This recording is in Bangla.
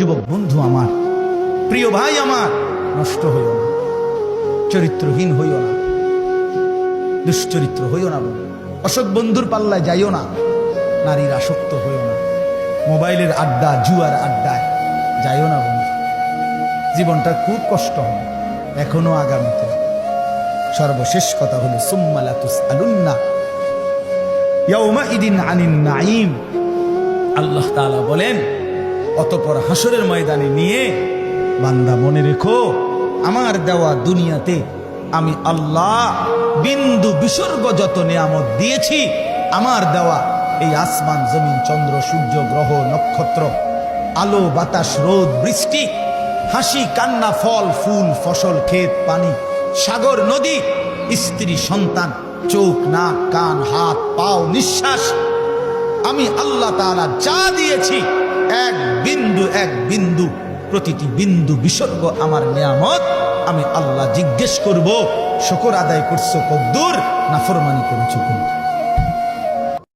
যুবক বন্ধু আমার, প্রিয় ভাই আমার, নষ্ট হইও না, চরিত্রহীন হইও না, দুশ্চরিত্র হইও না অসৎ বন্ধুর পাল্লায় যাইও না, নারীর আসক্ত হইও না, মোবাইলের আড্ডা, জুয়ার আড্ডায় যাইও না বন্ধু। জীবনটা খুব কষ্ট হবে, এখনও আগামীতে। সর্বশেষ কথা হলো সুম্মালাতুস আলুন্না ইয়াউমা ইদিন আনিন নাইম আল্লাহ তাআলা বলেন অতপর হাসরের ময়দানে নিয়ে, বান্দা মনে রেখো, আমার দেওয়া দুনিয়াতে আমি আল্লাহ বিন্দু বিসর্গ যত নিয়ামত দিয়েছি, আমার দেওয়া এই আসমান, জমিন, চন্দ্র, সূর্য, গ্রহ, নক্ষত্র, আলো, বাতাস, রোদ, বৃষ্টি, হাসি, কান্না, ফল, ফুল, ফসল, ক্ষেত, পানি, সাগর, নদী, স্ত্রী, সন্তান, চোখ, নাক, কান, হাত, পাও, নিঃশ্বাস, আমি আল্লাহ তাআলা যা দিয়েছি এক বিন্দু এক বিন্দু, প্রতিটি বিন্দু বিসর্গ আমার নিয়ামত। আমি আল্লাহ জিজ্ঞেস করব, শকর আদায় করছ কদ্দুর না ফরমানি করেছ কদ্দুর